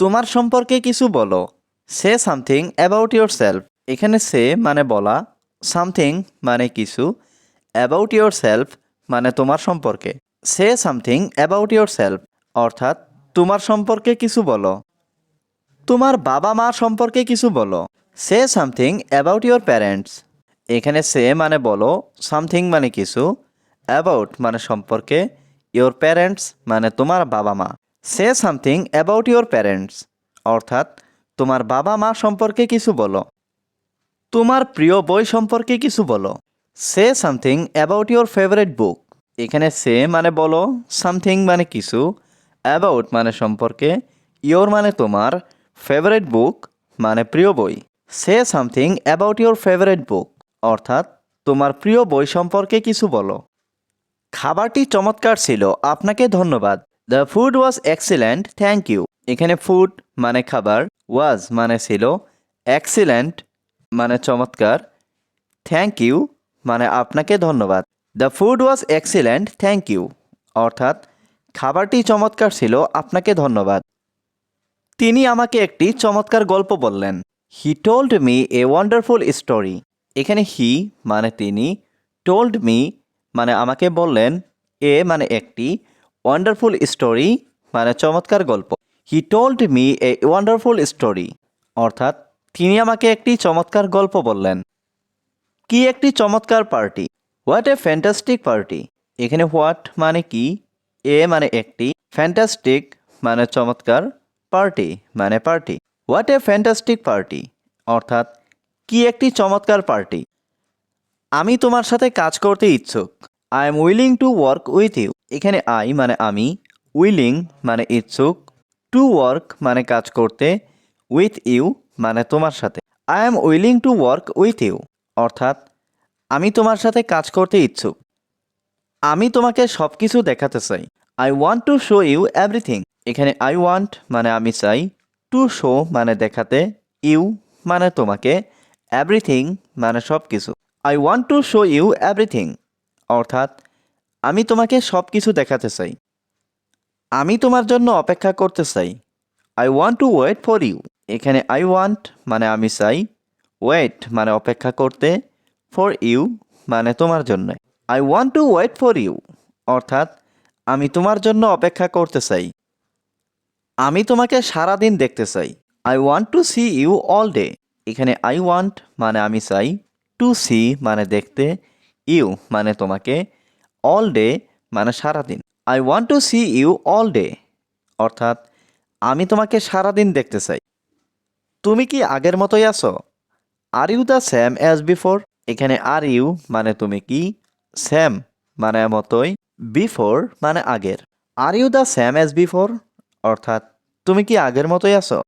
তোমার সম্পর্কে কিছু বলো। সে সামথিং অ্যাবাউট ইয়োর সেলফ এখানে সে মানে বলা সামথিং মানে কিছু অ্যাবাউট ইয়োর সেলফ মানে তোমার সম্পর্কে। সে সামথিং অ্যাবাউট ইয়োর সেলফ অর্থাৎ তোমার সম্পর্কে কিছু বলো। তোমার বাবা মা সম্পর্কে কিছু বলো। Say something about your parents এখানে সে মানে বলো সামথিং মানে কিছু অ্যাবাউট মানে সম্পর্কে ইয়োর প্যারেন্টস মানে তোমার বাবা মা। Say something about your parents অর্থাৎ, তোমার বাবা মা সম্পর্কে কিছু বলো। তোমার প্রিয় বই সম্পর্কে কিছু বলো। Say something about your favourite book এখানে সে মানে বলো সামথিং মানে কিছু। অ্যাবাউট মানে সম্পর্কে। ইয়োর মানে তোমার। ফেভারিট বুক মানে প্রিয় বই। Say something about your favourite book অর্থাৎ, তোমার প্রিয় বই সম্পর্কে কিছু বলো। খাবারটি চমৎকার ছিল। আপনাকে ধন্যবাদ। The food was excellent thank you এখানে ফুড মানে খাবার ওয়াজ মানে ছিল এক্সিলেন্ট মানে চমৎকার থ্যাংক ইউ মানে আপনাকে ধন্যবাদ। The food was excellent thank you অর্থাৎ খাবারটি চমৎকার ছিল, আপনাকে ধন্যবাদ। তিনি আমাকে একটি চমৎকার গল্প বললেন। He told me a wonderful story এখানে হি মানে তিনি টোল্ড মি মানে আমাকে বললেন, এ মানে একটি ওয়ান্ডারফুল স্টোরি মানে চমৎকার গল্প। He told me a wonderful story অর্থাৎ তিনি আমাকে একটি চমৎকার গল্প বললেন। কি একটি চমৎকার party what a fantastic party এখানে হোয়াট মানে কি? এ মানে একটি ফ্যান্টাস্টিক মানে চমৎকার পার্টি মানে party what a fantastic party অর্থাৎ কি একটি চমৎকার পার্টি আমি তোমার সাথে কাজ করতে ইচ্ছুক। I am willing to work with you এখানে আই মানে আমি উইলিং মানে ইচ্ছুক টু ওয়ার্ক মানে কাজ করতে উইথ ইউ মানে তোমার সাথে। I am willing to work with you অর্থাৎ, আমি তোমার সাথে কাজ করতে ইচ্ছুক। আমি তোমাকে সব কিছু দেখাতে চাই। I want to show you everything এখানে আই ওয়ান্ট মানে আমি চাই টু শো মানে দেখাতে ইউ মানে তোমাকে এভরিথিং মানে সব কিছু I want to show you everything অর্থাৎ, আমি তোমাকে সব কিছু দেখাতে চাই। আমি তোমার জন্য অপেক্ষা করতে চাই। I want to wait for you এখানে আই ওয়ান্ট মানে আমি চাই। ওয়েট মানে অপেক্ষা করতে। ফর ইউ মানে তোমার জন্য। I want to wait for you অর্থাৎ, আমি তোমার জন্য অপেক্ষা করতে চাই। আমি তোমাকে সারাদিন দেখতে চাই। I want to see you all day এখানে আই ওয়ান্ট মানে আমি চাই। টু সি মানে দেখতে। ইউ মানে তোমাকে অল ডে মানে সারাদিন। I want to see you all day অর্থাৎ, আমি তোমাকে সারাদিন দেখতে চাই। তুমি কি আগের মতোই আছো? Are you the same as before এখানে আর ইউ মানে তুমি কি? স্যাম মানে মতোই বিফোর মানে আগের। Are you the same as before অর্থাৎ, তুমি কি আগের মতোই আছো?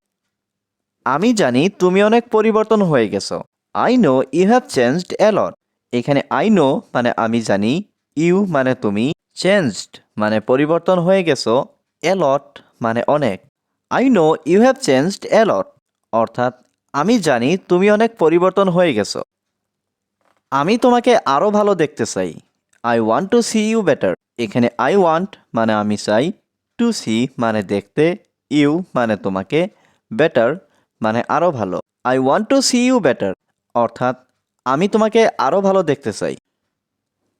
আমি জানি তুমি অনেক পরিবর্তন হয়ে গেছো। I know you have changed a lot এখানে আই নো মানে আমি জানি ইউ মানে তুমি চেঞ্জড মানে পরিবর্তন হয়ে গেছো অ্যালট মানে অনেক। I know you have changed a lot অর্থাৎ আমি জানি তুমি অনেক পরিবর্তন হয়ে গেছো। আমি তোমাকে আরও ভালো দেখতে চাই। I want to see you better এখানে আই ওয়ান্ট মানে আমি চাই টু সি মানে দেখতে ইউ মানে তোমাকে বেটার মানে আরও ভালো। I want to see you better অর্থাৎ আমি তোমাকে আরও ভালো দেখতে চাই।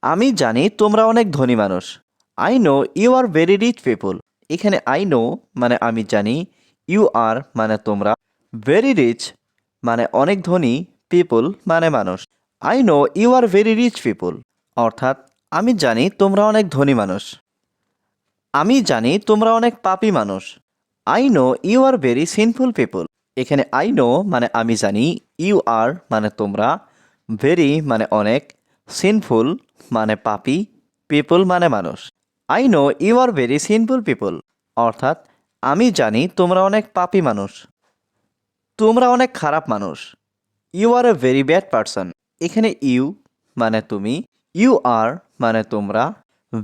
আমি জানি তোমরা অনেক ধনী মানুষ। I know you are very rich people এখানে আই নো মানে আমি জানি ইউ আর মানে তোমরা। ভেরি রিচ মানে অনেক ধনী পিপুল মানে মানুষ। I know you are very rich people অর্থাৎ আমি জানি তোমরা অনেক ধনী মানুষ। আমি জানি তোমরা অনেক পাপী মানুষ। I know you are very sinful people এখানে আই নো মানে আমি জানি ইউ আর মানে তোমরা। ভেরি মানে অনেক সিনফুল মানে পাপি পিপুল মানে মানুষ। I know you are very sinful people অর্থাৎ, আমি জানি তোমরা অনেক পাপি মানুষ। তোমরা অনেক খারাপ মানুষ। You are a very bad person এখানে ইউ মানে তুমি ইউ আর মানে তোমরা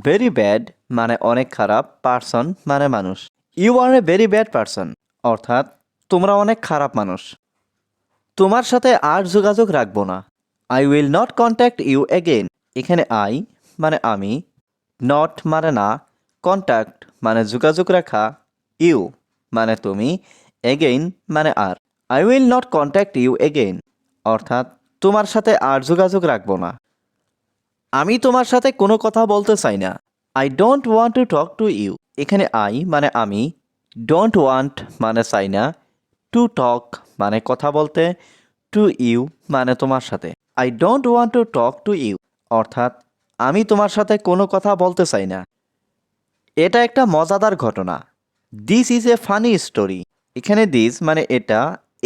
ভেরি ব্যাড মানে অনেক খারাপ পারসন মানে মানুষ। You are a very bad person অর্থাৎ, তোমরা অনেক খারাপ মানুষ। তোমার সাথে আর যোগাযোগ রাখব না। I will not contact you again এখানে আই মানে আমি নট মানে না কন্ট্যাক্ট মানে যোগাযোগ রাখা ইউ মানে তুমি এগেইন মানে আর। I will not contact you again অর্থাৎ তোমার সাথে আর যোগাযোগ রাখব না। আমি তোমার সাথে কোনো কথা বলতে চাই না। I don't want to talk to you এখানে আই মানে আমি ডোন্ট ওয়ান্ট মানে চাই না। টু টক মানে কথা বলতে টু ইউ মানে তোমার সাথে। I don't want to talk to you অর্থাৎ, আমি তোমার সাথে কোনো কথা বলতে চাই না। এটা একটা মজাদার ঘটনা। This is a funny story এখানে দিস মানে এটা,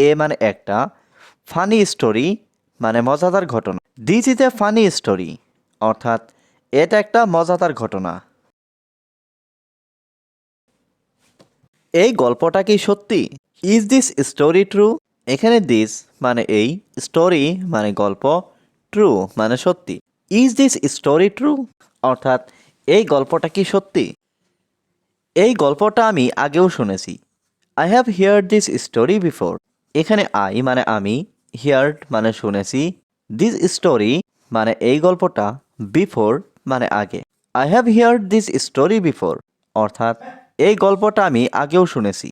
এ মানে একটা। ফানি স্টোরি মানে মজাদার ঘটনা। This is a funny story অর্থাৎ, এটা একটা মজাদার ঘটনা। এই গল্পটা কি সত্যি? ইজ দিস স্টোরি ট্রু এখানে দিস মানে এই স্টোরি মানে গল্প ট্রু মানে সত্যি। ইজ দিস স্টোরি ট্রু অর্থাৎ, এই গল্পটা কি সত্যি? এই গল্পটা আমি আগেও শুনেছি। I have hear this story before এখানে আই মানে আমি হিয়ার্ড মানে শুনেছি। দিস স্টোরি মানে এই গল্পটা বিফোর মানে আগে। I have heard this story before অর্থাৎ, এই গল্পটা আমি আগেও শুনেছি।